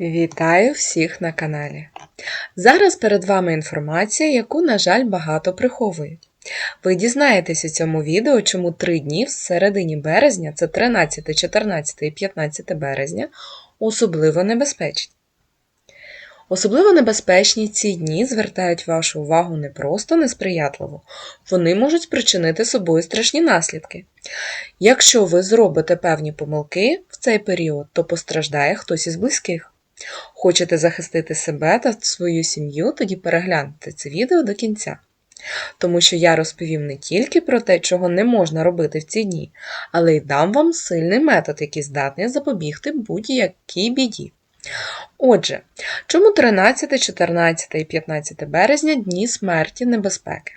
Вітаю всіх на каналі. Зараз перед вами інформація, яку, на жаль, багато приховують. Ви дізнаєтесь у цьому відео, чому три дні в середині березня, це 13, 14 і 15 березня, особливо небезпечні. Особливо небезпечні ці дні звертають вашу увагу не просто несприятливо, вони можуть спричинити собою страшні наслідки. Якщо ви зробите певні помилки в цей період, то постраждає хтось із близьких. Хочете захистити себе та свою сім'ю, тоді перегляньте це відео до кінця. Тому що я розповім не тільки про те, чого не можна робити в ці дні, але й дам вам сильний метод, який здатний запобігти будь-якій біді. Отже, чому 13, 14 і 15 березня дні смерті небезпеки?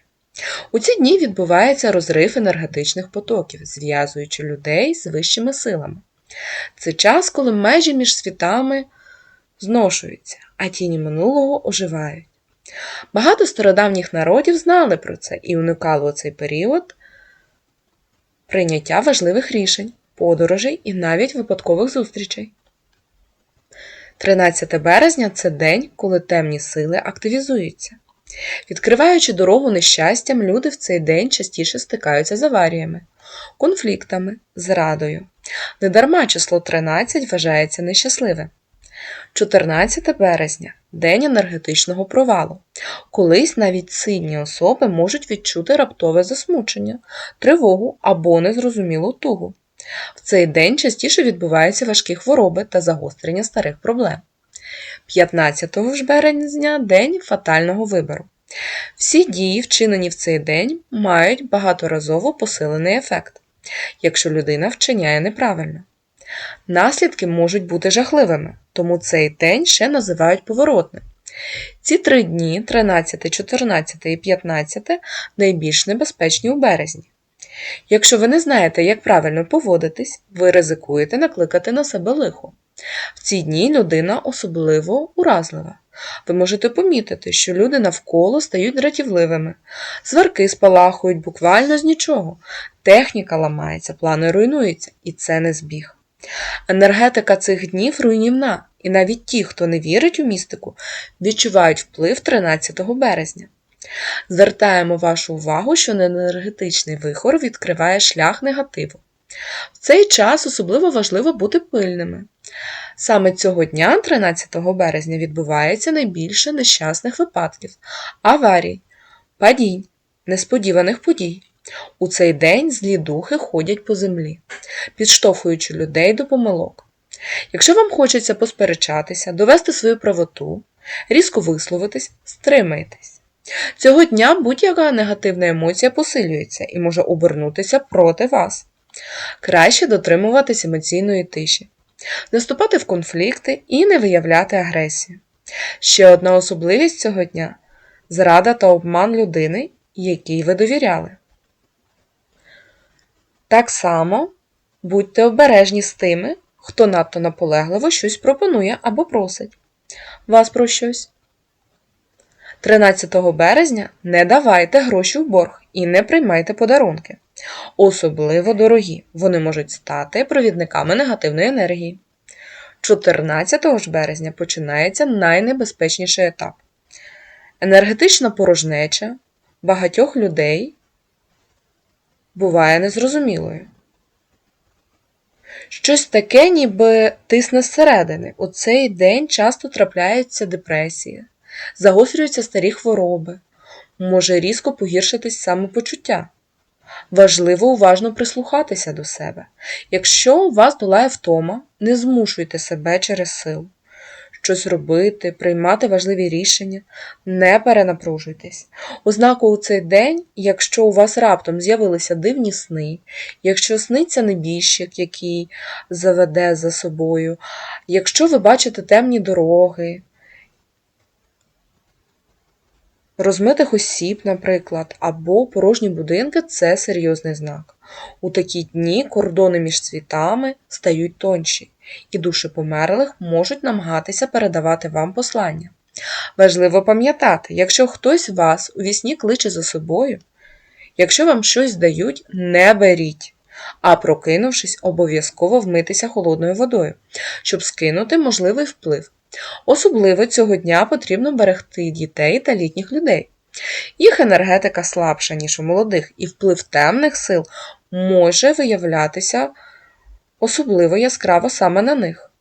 У ці дні відбувається розрив енергетичних потоків, зв'язуючи людей з вищими силами. Це час, коли межі між світами зношуються, а тіні минулого оживають. Багато стародавніх народів знали про це і уникали у цей період прийняття важливих рішень, подорожей і навіть випадкових зустрічей. 13 березня це день, коли темні сили активізуються. Відкриваючи дорогу нещастям, люди в цей день частіше стикаються з аваріями, конфліктами, зрадою. Недарма число 13 вважається нещасливим. 14 березня день енергетичного провалу. Колись навіть сильні особи можуть відчути раптове засмучення, тривогу або незрозумілу тугу. В цей день частіше відбуваються важкі хвороби та загострення старих проблем. 15 ж березня день фатального вибору. Всі дії, вчинені в цей день, мають багаторазово посилений ефект, якщо людина вчиняє неправильно. Наслідки можуть бути жахливими, тому цей день ще називають поворотним. Ці три дні 13, 14 і 15 найбільш небезпечні у березні. Якщо ви не знаєте, як правильно поводитись, ви ризикуєте накликати на себе лихо. В ці дні людина особливо уразлива. Ви можете помітити, що люди навколо стають дратівливими, сварки спалахують буквально з нічого, техніка ламається, плани руйнуються, і це не збіг. Енергетика цих днів руйнівна, і навіть ті, хто не вірить у містику, відчувають вплив 13 березня. Звертаємо вашу увагу, що енергетичний вихор відкриває шлях негативу. В цей час особливо важливо бути пильними. Саме цього дня, 13 березня, відбувається найбільше нещасних випадків, аварій, падінь, несподіваних подій. У цей день злі духи ходять по землі, підштовхуючи людей до помилок. Якщо вам хочеться посперечатися, довести свою правоту, різко висловитись, стримайтесь. Цього дня будь-яка негативна емоція посилюється і може обернутися проти вас. Краще дотримуватись емоційної тиші, не вступати в конфлікти і не виявляти агресію. Ще одна особливість цього дня зрада та обман людини, якій ви довіряли. Так само будьте обережні з тими, хто надто наполегливо щось пропонує або просить вас про щось. 13 березня не давайте гроші в борг і не приймайте подарунки. Особливо дорогі, вони можуть стати провідниками негативної енергії. 14 ж березня починається найнебезпечніший етап. Енергетична порожнеча багатьох людей буває незрозумілою. Щось таке, ніби тисне зсередини. У цей день часто трапляються депресії, загострюються старі хвороби, може різко погіршитись самопочуття. Важливо уважно прислухатися до себе. Якщо у вас долає втома, не змушуйте себе через силу. Щось робити, приймати важливі рішення, не перенапружуйтесь. Ознаку у цей день, якщо у вас раптом з'явилися дивні сни, якщо сниться небіжчик, який заведе за собою, якщо ви бачите темні дороги, розмитих осіб, наприклад, або порожні будинки це серйозний знак. У такі дні кордони між світами стають тонші, і душі померлих можуть намагатися передавати вам послання. Важливо пам'ятати, якщо хтось вас у вісні кличе за собою, якщо вам щось дають, не беріть, а прокинувшись, обов'язково вмитися холодною водою, щоб скинути можливий вплив Особливо цього дня потрібно берегти дітей та літніх людей. Їх енергетика слабша, ніж у молодих, і вплив темних сил може виявлятися особливо яскраво саме на них.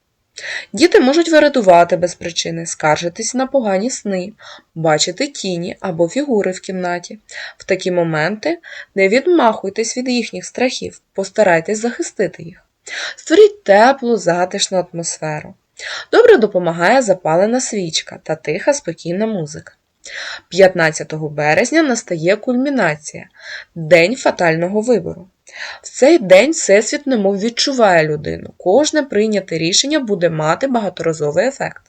Діти можуть вирадувати без причини, скаржитись на погані сни, бачити тіні або фігури в кімнаті. В такі моменти не відмахуйтесь від їхніх страхів, постарайтесь захистити їх. Створіть теплу, затишну атмосферу. Добре допомагає запалена свічка та тиха спокійна музика. 15 березня настає кульмінація День фатального вибору. В цей день Всесвіт немов відчуває людину. Кожне прийняте рішення буде мати багаторазовий ефект.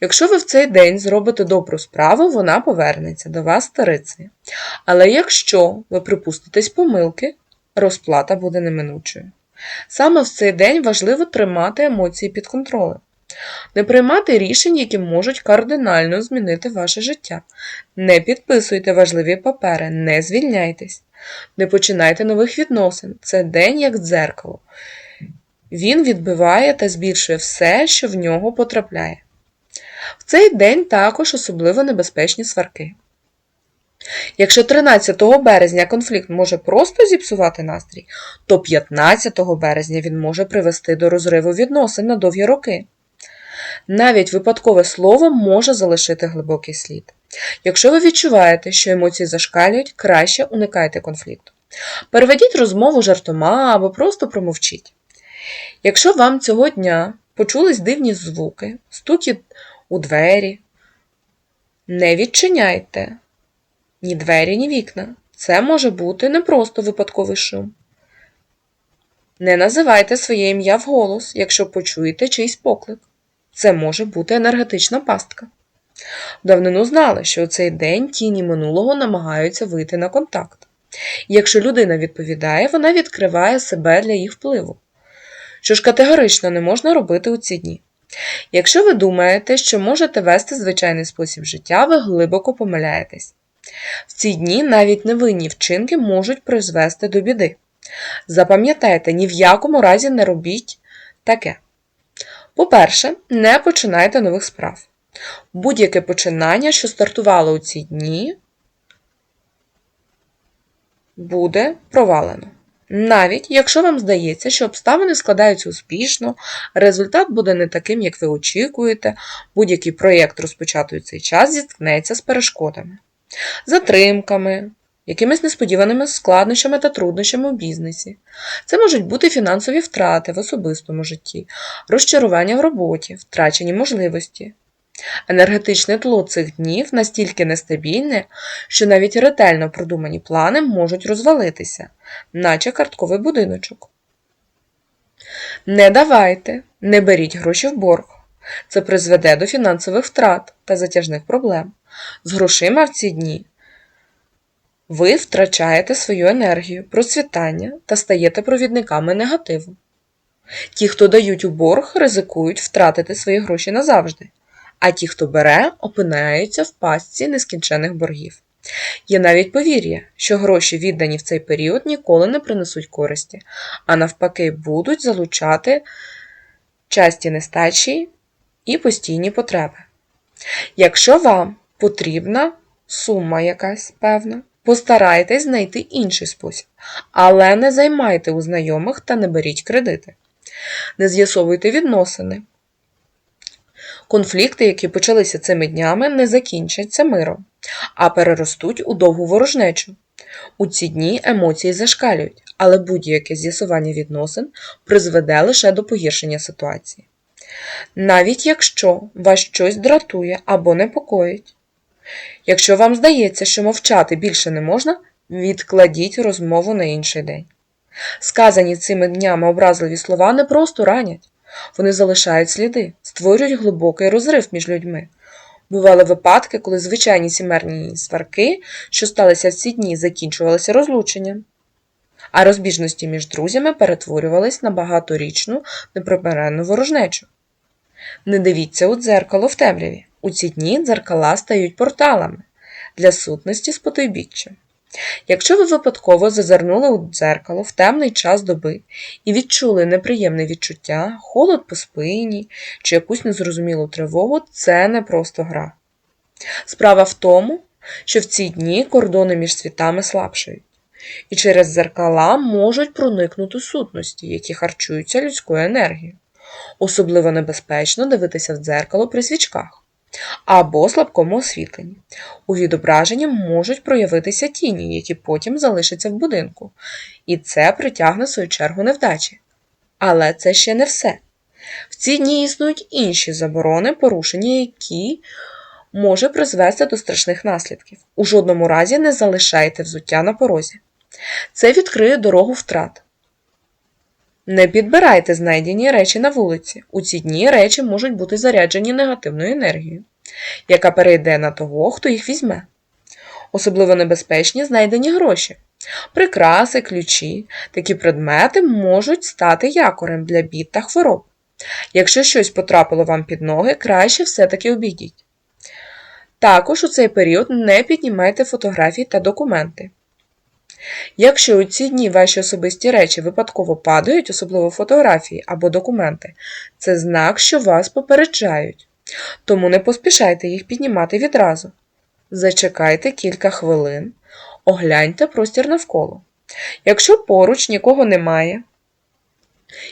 Якщо ви в цей день зробите добру справу, вона повернеться до вас старицею. Але якщо ви припуститесь помилки, розплата буде неминучою. Саме в цей день важливо тримати емоції під контролем. Не приймати рішень, які можуть кардинально змінити ваше життя. Не підписуйте важливі папери, не звільняйтесь, не починайте нових відносин. Це день як дзеркало. Він відбиває та збільшує все, що в нього потрапляє. В цей день також особливо небезпечні сварки. Якщо 13 березня конфлікт може просто зіпсувати настрій, то 15 березня він може привести до розриву відносин на довгі роки. Навіть випадкове слово може залишити глибокий слід. Якщо ви відчуваєте, що емоції зашкалюють, краще уникайте конфлікту. Переведіть розмову жартома або просто промовчіть. Якщо вам цього дня почулись дивні звуки, стукіт у двері, не відчиняйте ні двері, ні вікна. Це може бути не просто випадковий шум. Не називайте своє ім'я вголос, якщо почуєте чийсь поклик. Це може бути енергетична пастка. Давнину знали, що у цей день тіні минулого намагаються вийти на контакт. Якщо людина відповідає, вона відкриває себе для їх впливу, що ж категорично не можна робити у ці дні. Якщо ви думаєте, що можете вести звичайний спосіб життя, ви глибоко помиляєтесь. В ці дні навіть невинні вчинки можуть призвести до біди. Запам'ятайте, ні в якому разі не робіть таке. По-перше, не починайте нових справ. Будь-яке починання, що стартувало у ці дні, буде провалено. Навіть якщо вам здається, що обставини складаються успішно, результат буде не таким, як ви очікуєте, будь-який проєкт, розпочатий у цей час, зіткнеться з перешкодами, затримками, якимись несподіваними складнощами та труднощами у бізнесі. Це можуть бути фінансові втрати в особистому житті, розчарування в роботі, втрачені можливості. Енергетичне тло цих днів настільки нестабільне, що навіть ретельно продумані плани можуть розвалитися, наче картковий будиночок. Не давайте, не беріть гроші в борг. Це призведе до фінансових втрат та затяжних проблем. З грошима в ці дні ви втрачаєте свою енергію, процвітання та стаєте провідниками негативу. Ті, хто дають у борг, ризикують втратити свої гроші назавжди, а ті, хто бере, опинаються в пастці нескінчених боргів. Є навіть повір'я, що гроші, віддані в цей період, ніколи не принесуть користі, а навпаки, будуть залучати часті нестачі і постійні потреби. Якщо вам потрібна сума якась певна, Постарайтесь знайти інший спосіб, але не займайте у знайомих та не беріть кредити. Не з'ясовуйте відносини. Конфлікти, які почалися цими днями, не закінчаться миром, а переростуть у довгу ворожнечу. У ці дні емоції зашкалюють, але будь-яке з'ясування відносин призведе лише до погіршення ситуації. Навіть якщо вас щось дратує або непокоїть, Якщо вам здається, що мовчати більше не можна, відкладіть розмову на інший день. Сказані цими днями образливі слова не просто ранять, вони залишають сліди, створюють глибокий розрив між людьми. Бували випадки, коли звичайні сімерні сварки, що сталися в ці дні, закінчувалися розлученням, а розбіжності між друзями перетворювались на багаторічну непримиренну ворожнечу. Не дивіться у дзеркало в темряві. У ці дні дзеркала стають порталами для сутності з потойбіччя. Якщо ви випадково зазирнули у дзеркало в темний час доби і відчули неприємне відчуття, холод по спині чи якусь незрозумілу тривогу, це не просто гра. Справа в тому, що в ці дні кордони між світами слабшають, і через дзеркала можуть проникнути сутності, які харчуються людською енергією. Особливо небезпечно дивитися в дзеркало при свічках або слабкому освітленні. У відображенні можуть проявитися тіні, які потім залишаться в будинку, і це притягне в свою чергу невдачі. Але це ще не все. В ці дні існують інші заборони, порушення, які може призвести до страшних наслідків. У жодному разі не залишайте взуття на порозі. Це відкриє дорогу втрат. Не підбирайте знайдені речі на вулиці. У ці дні речі можуть бути заряджені негативною енергією, яка перейде на того, хто їх візьме. Особливо небезпечні знайдені гроші. Прикраси, ключі, такі предмети можуть стати якорем для бід та хвороб. Якщо щось потрапило вам під ноги, краще все-таки обійдіть. Також у цей період не піднімайте фотографії та документи. Якщо у ці дні ваші особисті речі випадково падають, особливо фотографії або документи, це знак, що вас попереджають. Тому не поспішайте їх піднімати відразу. Зачекайте кілька хвилин, огляньте простір навколо. Якщо поруч нікого немає,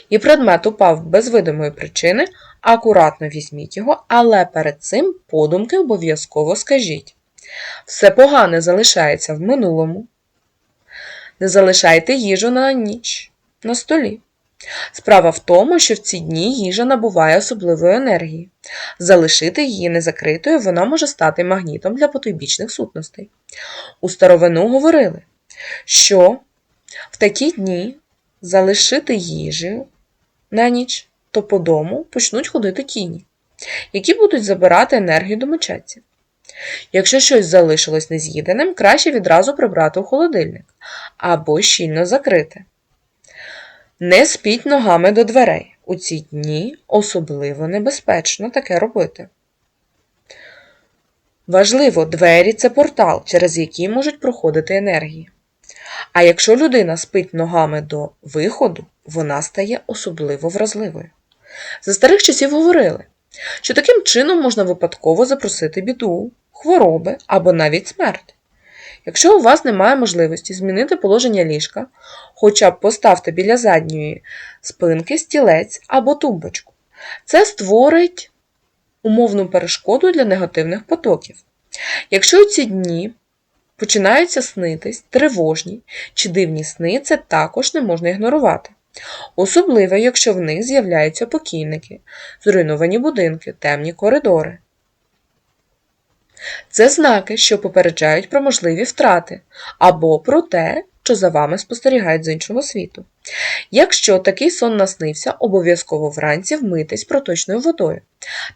і предмет упав без видимої причини, акуратно візьміть його, але перед цим подумки обов'язково скажіть. Все погане залишається в минулому. Не залишайте їжу на ніч на столі. Справа в тому, що в ці дні їжа набуває особливої енергії. Залишити її незакритою вона може стати магнітом для потойбічних сутностей. У старовину говорили, що в такі дні залишити їжу на ніч, то по дому почнуть ходити тіні, які будуть забирати енергію домочадців. Якщо щось залишилось нез'їденим, краще відразу прибрати у холодильник або щільно закрити. Не спіть ногами до дверей. У ці дні особливо небезпечно таке робити. Важливо, двері це портал, через який можуть проходити енергії. А якщо людина спить ногами до виходу, вона стає особливо вразливою. За старих часів говорили, що таким чином можна випадково запросити біду, хвороби або навіть смерть. Якщо у вас немає можливості змінити положення ліжка, хоча б поставте біля задньої спинки стілець або тумбочку. Це створить умовну перешкоду для негативних потоків. Якщо у ці дні починаються снитись тривожні чи дивні сни, це також не можна ігнорувати. Особливо, якщо в них з'являються покійники, зруйновані будинки, темні коридори. Це знаки, що попереджають про можливі втрати або про те, що за вами спостерігають з іншого світу. Якщо такий сон наснився, обов'язково вранці вмитись проточною водою.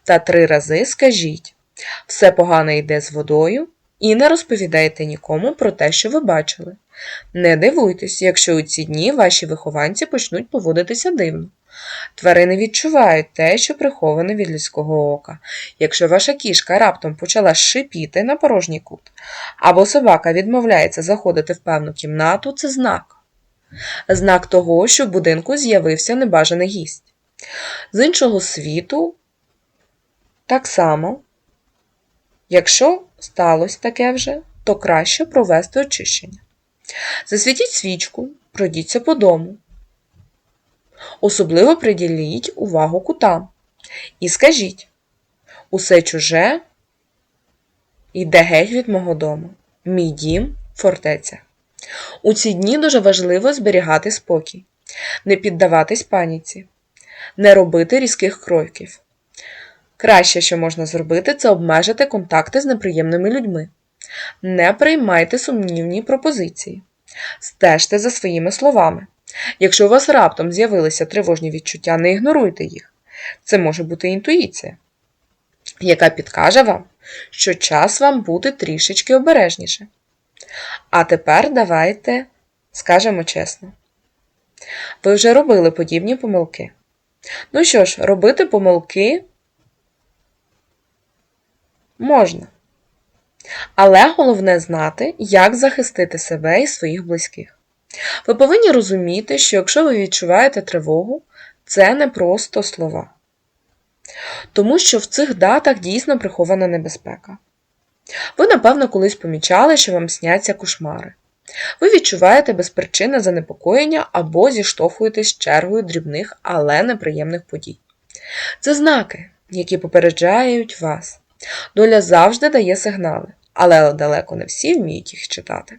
Та три рази скажіть все погане йде з водою, і не розповідайте нікому про те, що ви бачили. Не дивуйтесь, якщо у ці дні ваші вихованці почнуть поводитися дивно. Тварини відчувають те, що приховане від людського ока. Якщо ваша кішка раптом почала шипіти на порожній кут, або собака відмовляється заходити в певну кімнату, це знак. Знак того, що в будинку з'явився небажаний гість. З іншого світу, так само, якщо сталося таке вже, то краще провести очищення. Засвітіть свічку, пройдіться по дому. Особливо приділіть увагу кутам. І скажіть усе чуже йде геть від мого дому. Мій дім фортеця. У ці дні дуже важливо зберігати спокій, не піддаватись паніці, не робити різких кроків. Краще, що можна зробити, це обмежити контакти з неприємними людьми. Не приймайте сумнівні пропозиції. Стежте за своїми словами. Якщо у вас раптом з'явилися тривожні відчуття, не ігноруйте їх. Це може бути інтуїція, яка підкаже вам, що час вам бути трішечки обережніше. А тепер давайте скажемо чесно. Ви вже робили подібні помилки. Ну що ж, робити помилки можна. Але головне знати, як захистити себе і своїх близьких. Ви повинні розуміти, що якщо ви відчуваєте тривогу, це не просто слова. Тому що в цих датах дійсно прихована небезпека. Ви, напевно, колись помічали, що вам сняться кошмари. Ви відчуваєте безпричинне занепокоєння або зіштовхуєтесь чергою дрібних, але неприємних подій. Це знаки, які попереджають вас. Доля завжди дає сигнали, але далеко не всі вміють їх читати.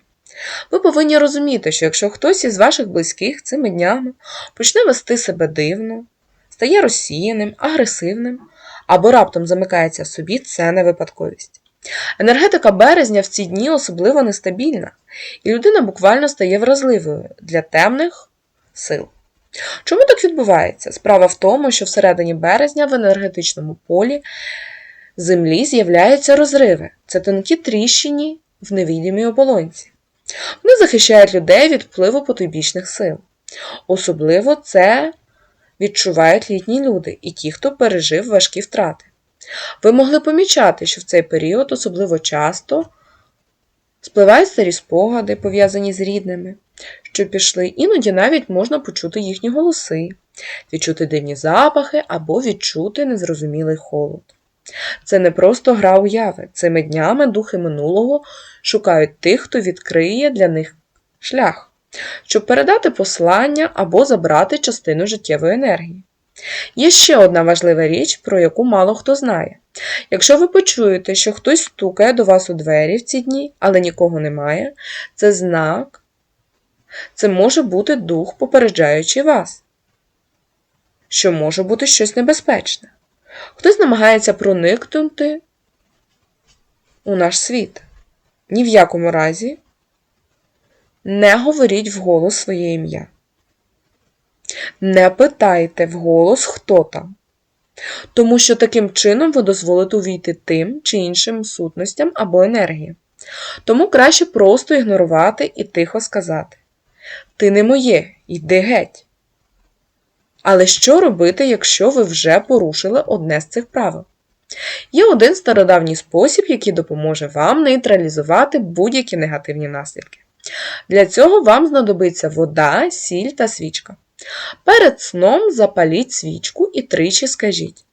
Ви повинні розуміти, що якщо хтось із ваших близьких цими днями почне вести себе дивно, стає розсіяним, агресивним або раптом замикається в собі, це не випадковість. Енергетика березня в ці дні особливо нестабільна, і людина буквально стає вразливою для темних сил. Чому так відбувається? Справа в тому, що всередині березня в енергетичному полі Землі з'являються розриви. Це тонкі тріщини в невідомій оболонці. Вони захищають людей від впливу потойбічних сил. Особливо це відчувають літні люди і ті, хто пережив важкі втрати. Ви могли помічати, що в цей період особливо часто спливають старі спогади, пов'язані з рідними, що пішли, іноді навіть можна почути їхні голоси, відчути дивні запахи або відчути незрозумілий холод. Це не просто гра уяви. Цими днями духи минулого шукають тих, хто відкриє для них шлях, щоб передати послання або забрати частину життєвої енергії. Є ще одна важлива річ, про яку мало хто знає. Якщо ви почуєте, що хтось стукає до вас у двері в ці дні, але нікого немає, це знак, це може бути дух, попереджаючи вас, що може бути щось небезпечне. Хтось намагається проникнути у наш світ. Ні в якому разі не говоріть вголос своє ім'я. Не питайте вголос, хто там. Тому що таким чином ви дозволите увійти тим чи іншим сутностям або енергії. Тому краще просто ігнорувати і тихо сказати: Ти не моє, йди геть. Але що робити, якщо ви вже порушили одне з цих правил? Є один стародавній спосіб, який допоможе вам нейтралізувати будь-які негативні наслідки. Для цього вам знадобиться вода, сіль та свічка. Перед сном запаліть свічку і тричі скажіть: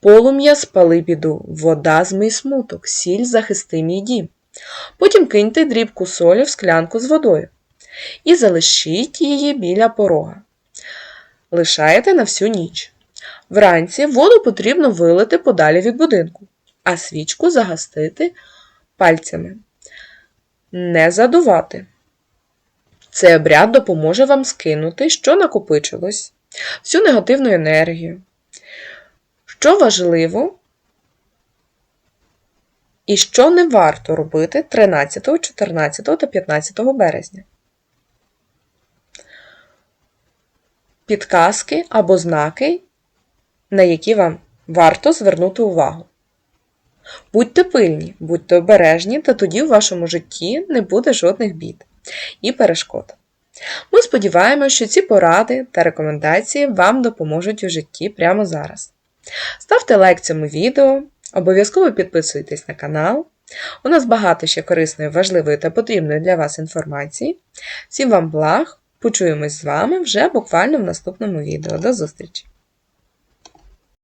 Полум'я спали біду, вода змий смуток, сіль захисти мій дім. Потім киньте дрібку солі в склянку з водою і залишіть її біля порога. Лишаєте на всю ніч. Вранці воду потрібно вилити подалі від будинку, а свічку загастити пальцями. Не задувати. Цей обряд допоможе вам скинути, що накопичилось, всю негативну енергію. Що важливо і що не варто робити 13, 14 та 15 березня. Підказки або знаки, на які вам варто звернути увагу. Будьте пильні, будьте обережні, та тоді в вашому житті не буде жодних бід і перешкод. Ми сподіваємося, що ці поради та рекомендації вам допоможуть у житті прямо зараз. Ставте лайк цьому відео, обов'язково підписуйтесь на канал. У нас багато ще корисної, важливої та потрібної для вас інформації. Всім вам благ! Почуємось з вами вже буквально в наступному відео. До зустрічі!